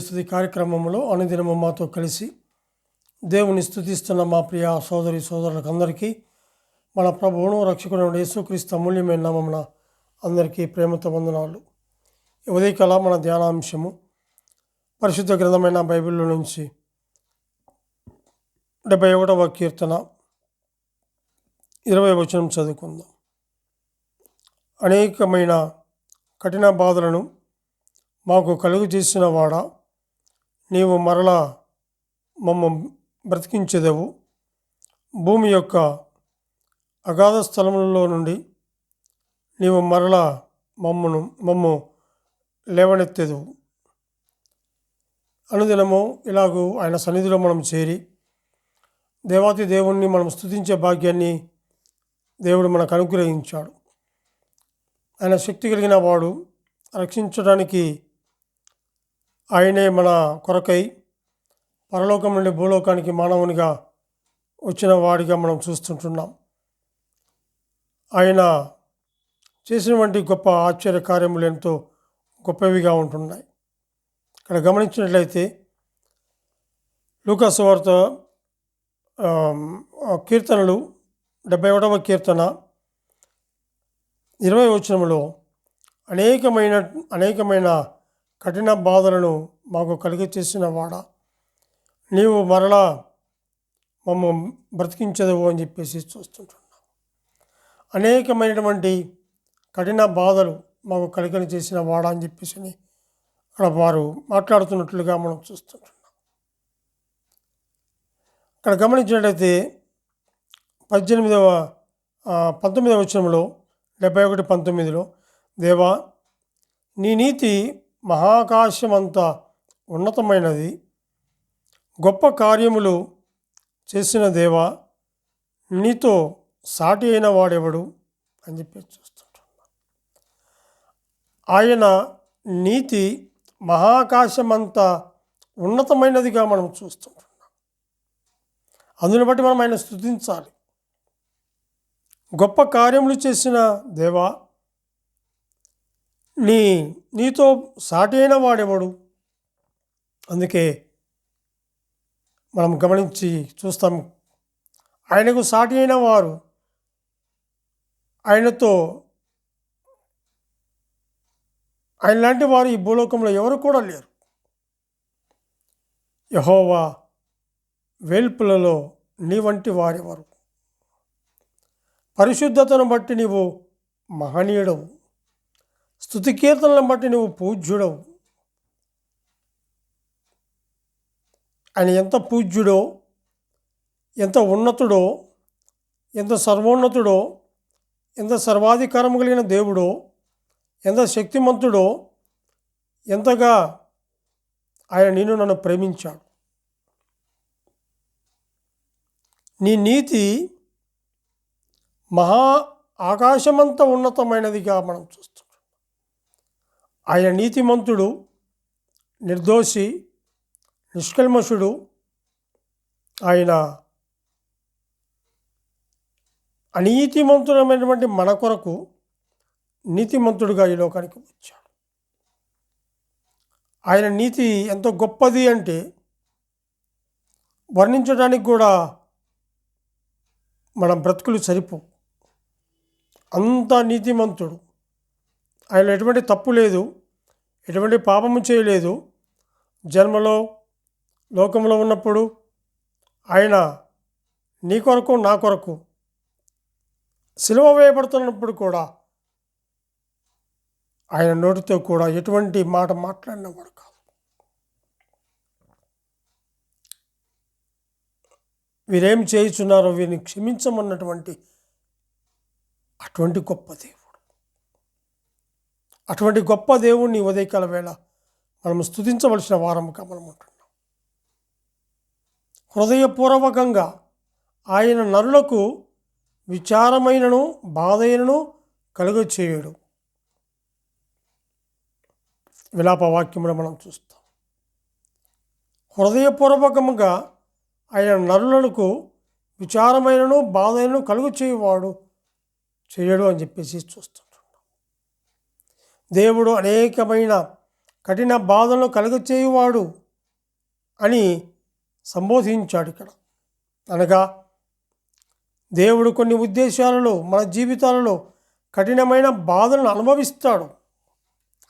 అనుదిన కార్యక్రమంలో అనుదినము మాతో కలిసి దేవుని స్థుతిస్తున్న మా ప్రియ సోదరి సోదరులకు అందరికీ మన ప్రభువును రక్షకుడు యేసుక్రీస్తు అమూల్యమైన నామమున అందరికీ ప్రేమతో వందనాలు. ఉదయకాల మన ధ్యానాంశము పరిశుద్ధ గ్రంథమైన బైబిల్లో నుంచి డెబ్బై ఒకటవ కీర్తన ఇరవై వచనం చదువుకుందాం. అనేకమైన కఠిన బాధలను మాకు కలుగు చేసిన వాడా నీవు మరలా మమ్మ బ్రతికించెదవు. భూమి యొక్క అగాధ స్థలములలో నుండి నీవు మరలా మమ్మను మమ్ము లేవనెత్తెదవు. అనుదినము ఇలాగూ ఆయన సన్నిధిలో మనం చేరి దేవాతి దేవుణ్ణి మనం స్తుతించే భాగ్యాన్ని దేవుడు మనకు అనుగ్రహించాడు. ఆయన శక్తి కలిగిన వాడు రక్షించడానికి ఆయనే మన కొరకై పరలోకం నుండి భూలోకానికి మానవునిగా వచ్చిన వాడిగా మనం చూస్తుంటున్నాం. ఆయన చేసినటువంటి గొప్ప ఆశ్చర్య కార్యములు ఎంతో గొప్పవిగా ఉంటున్నాయి. ఇక్కడ గమనించినట్లయితే లూకాసు వార్త కీర్తనలు డెబ్బై ఒకటవ కీర్తన ఇరవై వచనంలో అనేకమైన అనేకమైన కఠిన బాధలను మాకు కలిగి చేసిన వాడా. నీవు మరలా మమ్మ బ్రతికించదవు అని చెప్పేసి చూస్తుంటున్నాం. అనేకమైనటువంటి కఠిన బాధలు మాకు కలిగని చేసిన వాడా అని చెప్పేసి అక్కడ వారు మాట్లాడుతున్నట్లుగా మనం చూస్తుంటున్నాం. ఇక్కడ గమనించినట్లయితే పద్దెనిమిదవ పంతొమ్మిదవ వచనంలో డెబ్బై ఒకటి పంతొమ్మిదిలో దేవా నీ నీతి మహాకాశమంత ఉన్నతమైనది. గొప్ప కార్యములు చేసిన దేవా నీతో సాటి అయిన వాడెవడు అని చెప్పి చూస్తుంటున్నా ఆయన నీతి మహాకాశమంత ఉన్నతమైనదిగా మనం చూస్తుంటున్నాం. అందుని బట్టి మనం ఆయన స్థుతించాలి గొప్ప కార్యములు చేసిన దేవా నీ నీతో సాటి అయిన వాడెవడు? అందుకే మనం గమనించి చూస్తాం. ఆయనకు సాటి అయిన వారు ఆయనతో ఆయన లాంటి వారు ఈ భూలోకంలో ఎవరు కూడా లేరు. యహోవా వేల్పులలో నీ వంటి వారెవరు? పరిశుద్ధతను బట్టి నీవు మహనీయుడవు. స్థుతి కీర్తనలను బట్టి నువ్వు పూజ్యుడవు. ఆయన ఎంత పూజ్యుడో ఎంత ఉన్నతుడో ఎంత సర్వోన్నతుడో ఎంత సర్వాధికారం కలిగిన దేవుడో ఎంత శక్తిమంతుడో ఎంతగా ఆయన నేను నన్ను ప్రేమించాడు. నీ నీతి మహా ఆకాశమంత ఉన్నతమైనదిగా మనం చూస్తాం. ఆయన నీతిమంతుడు నిర్దోషి నిష్కల్మషుడు. ఆయన అనీతిమంతుడమైనటువంటి మన కొరకు నీతిమంతుడుగా ఈ లోకానికి వచ్చాడు. ఆయన నీతి ఎంత గొప్పది అంటే వర్ణించడానికి కూడా మన బ్రతుకులు సరిపో అంత నీతిమంతుడు. ఆయన ఎటువంటి తప్పు లేదు. ఎటువంటి పాపము చేయలేదు. జన్మలో లోకంలో ఉన్నప్పుడు ఆయన నీ కొరకు నా కొరకు సిలువ వేయబడుతున్నప్పుడు కూడా ఆయన నోటితో కూడా ఎటువంటి మాట మాట్లాడినవాడు కాదు. వీరేం చేయుచున్నారో వీరిని క్షమించమన్నటువంటి అటువంటి గొప్ప దేవుడు. అటువంటి గొప్ప దేవుణ్ణి ఉదయకాల వేళ మనం స్థుతించవలసిన వారముగా మనం ఉంటున్నాం. హృదయపూర్వకంగా ఆయన నరులకు విచారమైనను బాధైనను కలుగ చేయడు. విలాప వాక్యములు మనం చూస్తాం. హృదయపూర్వకముగా ఆయన నరులకు విచారమైనను బాధైనను కలుగు చేయవాడు చేయడు అని చెప్పేసి చూస్తాం. దేవుడు అనేకమైన కఠిన బాధలను కలుగచేయువాడు అని సంబోధించాడు ఇక్కడ. అనగా దేవుడు కొన్ని ఉద్దేశాలలో మన జీవితాలలో కఠినమైన బాధలను అనుభవిస్తాడు.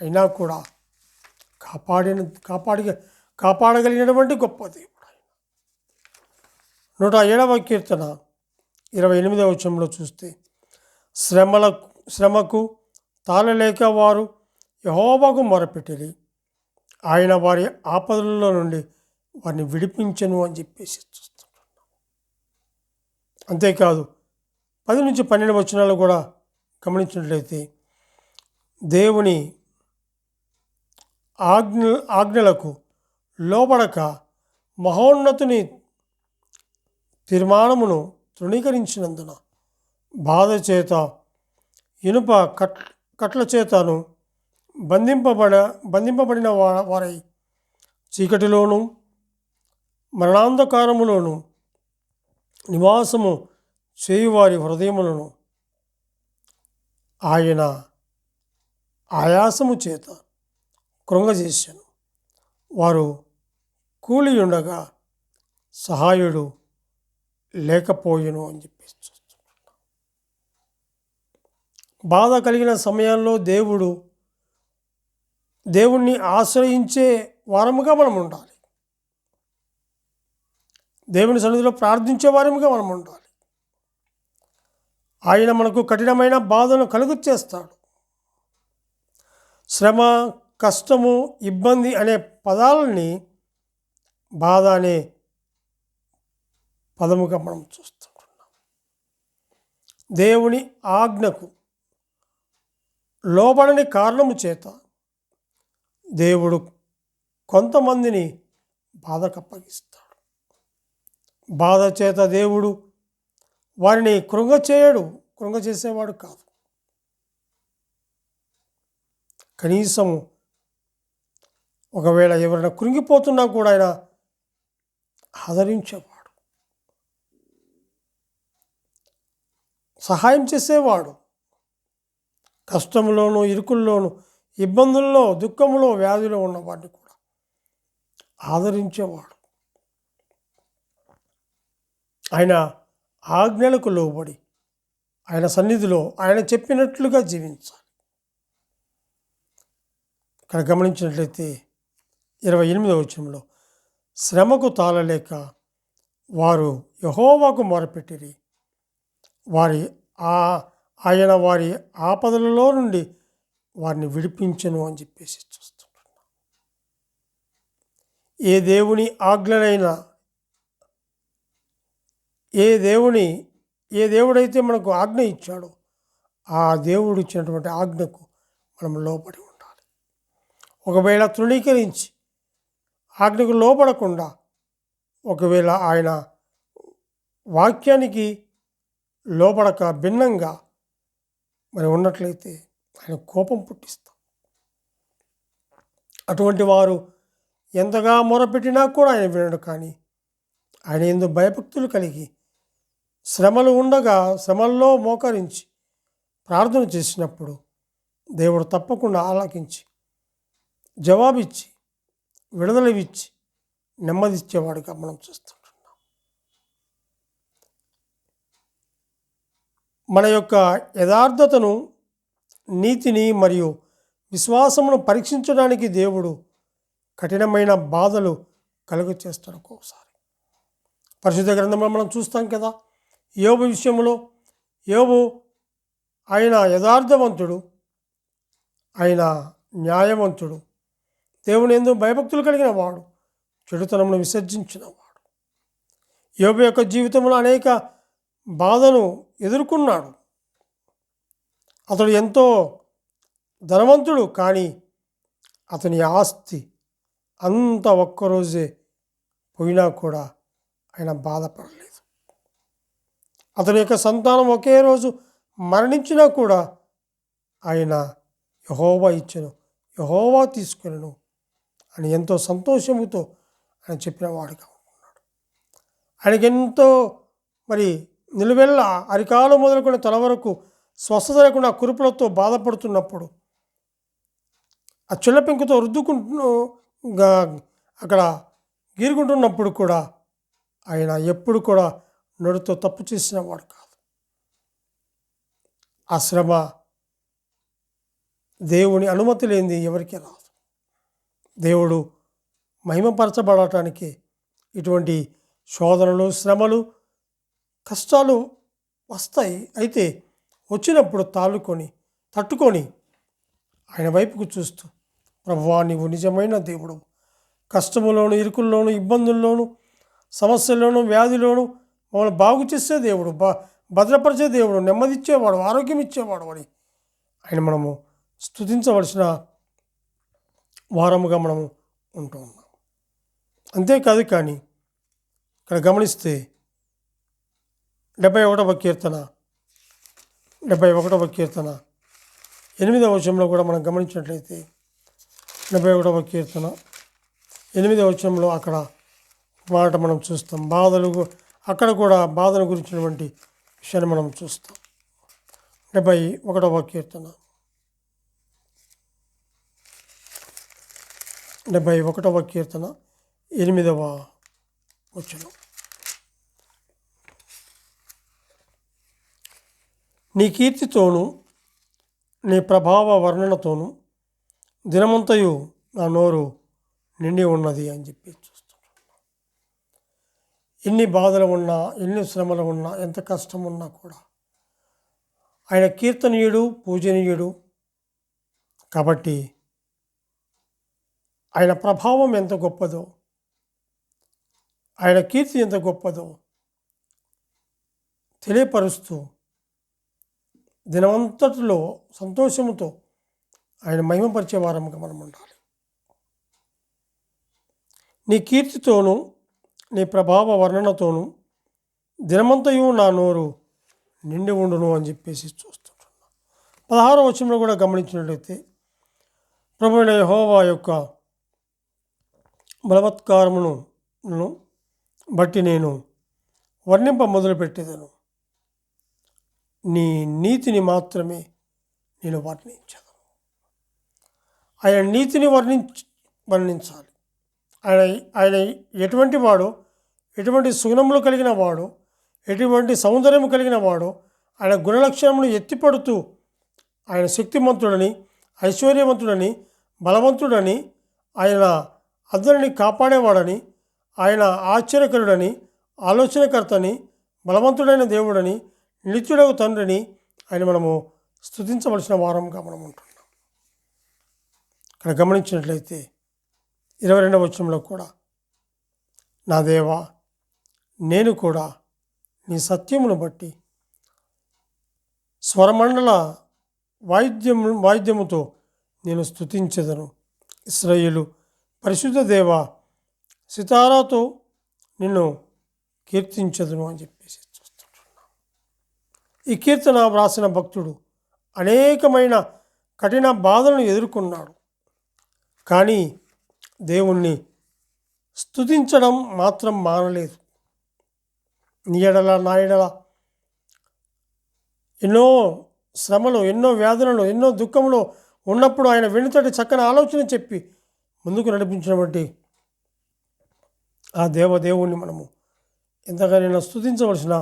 అయినా కూడా కాపాడిన కాపాడి కాపాడగలిగినటువంటి గొప్ప దేవుడు ఆయన. నూట ఏడవ కీర్తన ఇరవై ఎనిమిదవ వచనంలో చూస్తే శ్రమల శ్రమకు తాళలేక వారు యహోబకు మొరపెట్టిరి. ఆయన వారి ఆపదలలో నుండి వారిని విడిపించను అని చెప్పేసి చూస్తున్నాం అంతేకాదు పది నుంచి పన్నెండు వచనాలు కూడా గమనించినట్లయితే దేవుని ఆజ్ఞ ఆజ్ఞలకు లోబడక మహోన్నతుని తీర్మానమును తృణీకరించినందున బాధ చేత ఇనుప కట్ కట్ల చేతను బంధింపబడ బంధింపబడిన వారై చీకటిలోను మరణాంధకారములోను నివాసము చేయువారి హృదయములను ఆయన ఆయాసము చేత కృంగజేశాను వారు కూలి ఉండగా సహాయుడు లేకపోయెను అని చెప్పి బాధ కలిగిన సమయాల్లో దేవుడు దేవుణ్ణి ఆశ్రయించే వారముగా మనం ఉండాలి దేవుని సన్నిధిలో ప్రార్థించే వారముగా మనం ఉండాలి ఆయన మనకు కఠినమైన బాధను కలుగు చేస్తాడు శ్రమ కష్టము ఇబ్బంది అనే పదాలని బాధ అనే పదముగా మనం చూస్తుంటున్నాం దేవుని ఆజ్ఞకు లోబడని కారణము చేత దేవుడు కొంతమందిని బాధకు అప్పగిస్తాడు బాధ చేత దేవుడు వారిని కృంగ చేయడు. కృంగ చేసేవాడు కాదు. కనీసము ఒకవేళ ఎవరైనా కృంగిపోతున్నా కూడా ఆయన ఆదరించేవాడు. సహాయం చేసేవాడు. కష్టంలోనూ ఇరుకుల్లోనూ ఇబ్బందుల్లో దుఃఖంలో వ్యాధిలో ఉన్నవాడిని కూడా ఆదరించేవాడు. ఆయన ఆజ్ఞలకు లోబడి ఆయన సన్నిధిలో ఆయన చెప్పినట్లుగా జీవించాలి. ఇక్కడ గమనించినట్లయితే ఇరవై ఎనిమిదవ వచనంలో శ్రమకు తాళలేక వారు యహోవాకు మొరపెట్టిరి. వారి ఆ ఆయన వారి ఆపదలలో నుండి వారిని విడిపించను అని చెప్పేసి చూస్తున్నాం ఏ దేవుని ఆజ్ఞనైనా ఏ దేవుని ఏ దేవుడైతే మనకు ఆజ్ఞ ఇచ్చాడో ఆ దేవుడు ఇచ్చినటువంటి ఆజ్ఞకు మనం లోబడి ఉండాలి. ఒకవేళ తృణీకరించి ఆజ్ఞకు లోపడకుండా ఒకవేళ ఆయన వాక్యానికి లోపడక భిన్నంగా మరి ఉన్నట్లయితే ఆయన కోపం పుట్టిస్తాం. అటువంటి వారు ఎంతగా మొరపెట్టినా కూడా ఆయన వినడు కానీ ఆయన ఎందు భయభక్తులు కలిగి శ్రమలు ఉండగా శ్రమల్లో మోకరించి ప్రార్థన చేసినప్పుడు దేవుడు తప్పకుండా ఆలకించి జవాబిచ్చి విడుదలవిచ్చి నెమ్మదిచ్చేవాడుగా మనం చూస్తాం. మన యొక్క యథార్థతను నీతిని మరియు విశ్వాసమును పరీక్షించడానికి దేవుడు కఠినమైన బాధలు కలుగు చేస్తాడు ఒక్కొక్కసారి. పరిశుద్ధ గ్రంథంలో మనం చూస్తాం కదా యోబు విషయంలో యోబు ఆయన యథార్థవంతుడు ఆయన న్యాయవంతుడు దేవుని ఎందు భయభక్తులు కలిగిన వాడు చెడుతనమును విసర్జించిన వాడు. యోబు యొక్క జీవితంలో అనేక బాధను ఎదుర్కొన్నాడు. అతడు ఎంతో ధనవంతుడు కానీ అతని ఆస్తి అంత ఒక్కరోజే పోయినా కూడా ఆయన బాధపడలేదు. అతని యొక్క సంతానం ఒకే రోజు మరణించినా కూడా ఆయన యహోవా ఇచ్చను యహోవా తీసుకును అని ఎంతో సంతోషముతో ఆయన చెప్పిన వాడుగా ఉంటున్నాడు ఆయనకెంతో మరి నిలువెల్ల అరికాలు మొదలుకొని తల వరకు స్వస్థత లేకుండా కురుపులతో బాధపడుతున్నప్పుడు ఆ చిన్న పెంకుతో రుద్దుకుంటూ అక్కడ గీరుకుంటున్నప్పుడు కూడా ఆయన ఎప్పుడు కూడా నడుతో తప్పు చేసిన వాడు కాదు. ఆ శ్రమ దేవుని అనుమతి లేనిది ఎవరికి రాదు. దేవుడు మహిమపరచబడటానికి ఇటువంటి శోధనలు శ్రమలు కష్టాలు వస్తాయి. అయితే వచ్చినప్పుడు తాళుకొని తట్టుకొని ఆయన వైపుకు చూస్తూ ప్రభువా నీవు నిజమైన దేవుడు. కష్టములోను ఇరుకుల్లోను ఇబ్బందుల్లోను సమస్యల్లోను వ్యాధిలోను మమ్మల్ని బాగు చేసే దేవుడు బ భద్రపరిచే దేవుడు నెమ్మదిచ్చేవాడు ఆరోగ్యం ఇచ్చేవాడు అని ఆయన మనము స్తుతించవలసిన వారముగా మనము ఉంటూ ఉన్నాం. అంతేకాదు కానీ ఇక్కడ గమనిస్తే డెబ్బై ఒకటవ కీర్తన. డెబ్బై ఒకటవ కీర్తన. ఎనిమిదవ వచనంలో కూడా మనం గమనించినట్లయితే డెబ్బై ఒకటవ కీర్తన. ఎనిమిదవ వచనంలో అక్కడ మాట మనం చూస్తాం. బాధలు అక్కడ కూడా బాధను గురించినటువంటి విషయాన్ని మనం చూస్తాం. డెబ్బై ఒకటవ కీర్తన. డెబ్బై ఒకటవ కీర్తన. ఎనిమిదవ వచనం. నీ కీర్తితోనూ నీ ప్రభావ వర్ణనతోనూ దినమంతయు నా నోరు నిండి ఉన్నది అని చెప్పి చూస్తున్నాను ఎన్ని బాధలు ఉన్నా ఎన్ని శ్రమలు ఉన్నా ఎంత కష్టం ఉన్నా కూడా ఆయన కీర్తనీయుడు పూజనీయుడు కాబట్టి ఆయన ప్రభావం ఎంత గొప్పదో ఆయన కీర్తి ఎంత గొప్పదో తెలియపరుస్తూ దినమంతటిలో సంతోషముతో ఆయన మహిమపరిచే వారముగా మనం ఉండాలి. నీ కీర్తితోనూ నీ ప్రభావ వర్ణనతోనూ దినమంతయు నా నోరు నిండి ఉండును అని చెప్పేసి చూస్తుంటున్నా. పదహారో వచనంలో కూడా గమనించినట్లయితే ప్రభు యహోవా యొక్క బలవత్కారమును బట్టి నేను వర్ణింప మొదలుపెట్టేదను. నీ నీతిని మాత్రమే నేను వర్ణించను. ఆయన నీతిని వర్ణించ వర్ణించాలి. ఆయన ఆయన ఎటువంటి వాడో ఎటువంటి సుగుణములు కలిగిన వాడో ఎటువంటి సౌందర్యం కలిగిన వాడో ఆయన గుణలక్షణములు ఎత్తిపడుతూ ఆయన శక్తిమంతుడని ఐశ్వర్యవంతుడని బలవంతుడని ఆయన అందరిని కాపాడేవాడని ఆయన ఆశ్చర్యకరుడని ఆలోచనకర్తని బలవంతుడైన దేవుడని నిత్యుడవు తండ్రిని ఆయన మనము స్తుతించవలసిన వారంగా మనం ఉంటున్నాం. ఇక్కడ గమనించినట్లయితే ఇరవై రెండవ వచనంలో కూడా నా దేవా నేను కూడా నీ సత్యమును బట్టి స్వరమండల వాయిద్యము వాయిద్యముతో నేను స్థుతించదను ఇస్రాయేలు పరిశుద్ధ దేవ సితారాతో నిన్ను కీర్తించదును అని చెప్పి ఈ కీర్తన వ్రాసిన భక్తుడు అనేకమైన కఠిన బాధలను ఎదుర్కొన్నాడు. కానీ దేవుణ్ణి స్తుతించడం మాత్రం మానలేదు. నీ ఎడల నా ఎడల ఎన్నో శ్రమలు ఎన్నో వ్యాధులను ఎన్నో దుఃఖములు ఉన్నప్పుడు ఆయన వెనుతటి చక్కని ఆలోచన చెప్పి ముందుకు నడిపించినటువంటి ఆ దేవదేవుణ్ణి మనము ఎంతగానైనా స్తుతించవలసిన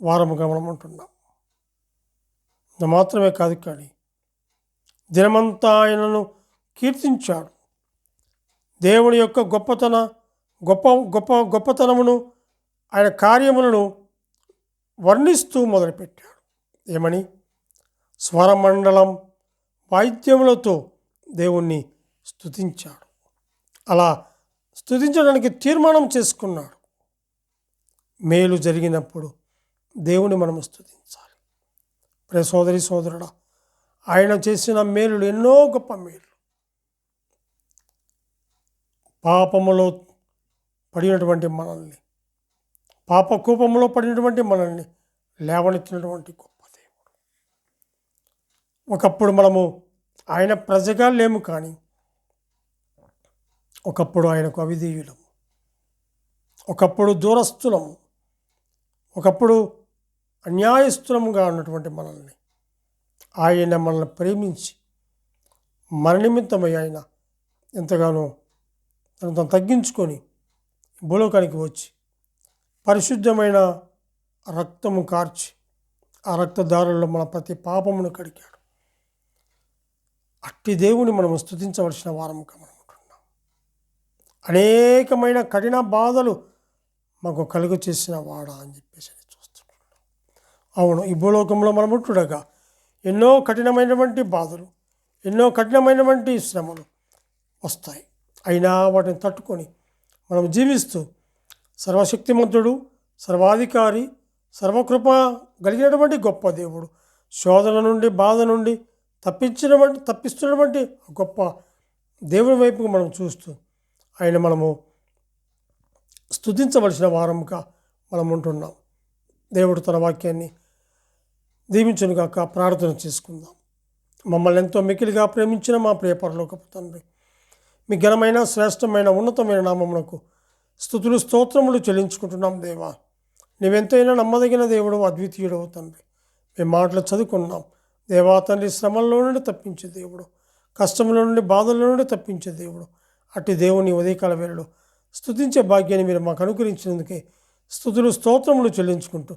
వారముగా మనం ఉంటున్నాం మాత్రమే కాదు కానీ దినమంతా ఆయనను కీర్తించాడు. దేవుని యొక్క గొప్పతన గొప్ప గొప్ప గొప్పతనమును ఆయన కార్యములను వర్ణిస్తూ మొదలుపెట్టాడు. ఏమని? స్వరమండలం వాయిద్యములతో దేవుణ్ణి స్తుతించాడు. అలా స్తుతించడానికి తీర్మానం చేసుకున్నాడు. మేలు జరిగినప్పుడు దేవుని మనం స్థుతించాలి ప్రే సోదరి సోదరుడా ఆయన చేసిన మేలులు ఎన్నో గొప్ప మేలు. పాపములో పడినటువంటి మనల్ని పాపకూపంలో పడినటువంటి మనల్ని లేవనెత్తినటువంటి గొప్ప దేవుడు. ఒకప్పుడు మనము ఆయన ప్రజగా లేము కానీ ఒకప్పుడు ఆయనకు అవిధేయులము ఒకప్పుడు దూరస్థులము ఒకప్పుడు అన్యాయస్థులముగా ఉన్నటువంటి మనల్ని ఆయన మనల్ని ప్రేమించి మన నిమిత్తమై ఆయన ఎంతగానో తను తను తగ్గించుకొని భూలోకానికి వచ్చి పరిశుద్ధమైన రక్తము కార్చి ఆ రక్తదారుల్లో మన ప్రతి పాపమును కడిగాడు. అట్టి దేవుని మనం స్థుతించవలసిన వారముగా మనం ఉంటున్నాం. అనేకమైన కఠిన బాధలు మాకు కలుగు చేసిన వాడా అని అవును ఈ భూలోకంలో మనం ఉంటుండగా ఎన్నో కఠినమైనటువంటి బాధలు ఎన్నో కఠినమైనటువంటి శ్రమలు వస్తాయి. అయినా వాటిని తట్టుకొని మనం జీవిస్తూ సర్వశక్తిమంతుడు సర్వాధికారి సర్వకృప కలిగినటువంటి గొప్ప దేవుడు శోధన నుండి బాధ నుండి తప్పించినటువంటి తప్పిస్తున్నటువంటి గొప్ప దేవుని వైపుకు మనం చూస్తూ ఆయన మనము స్తుతించవలసిన వారముగా మనం ఉంటున్నాం దేవుడు తన వాక్యాన్ని దీవించునుగాక ప్రార్థన చేసుకుందాం. మమ్మల్ని ఎంతో మికిలిగా ప్రేమించిన మా ప్రియపరలోకపు తండ్రి మీ ఘనమైన శ్రేష్టమైన ఉన్నతమైన నామమునకు స్థుతులు స్తోత్రములు చెల్లించుకుంటున్నాం దేవా. నీవెంతైనా నమ్మదగిన దేవుడు అద్వితీయుడవు తండ్రి. మేము మాటలు చదువుకున్నాం. దేవా తండ్రి శ్రమంలో నుండి తప్పించే దేవుడు కష్టముల నుండి బాధల్లో నుండి తప్పించే దేవుడు. అట్టి దేవుని ఉదయకాల వేళలో స్థుతించే భాగ్యాన్ని మీరు మాకు అనుగ్రహించినందుకే స్థుతులు స్తోత్రములు చెల్లించుకుంటూ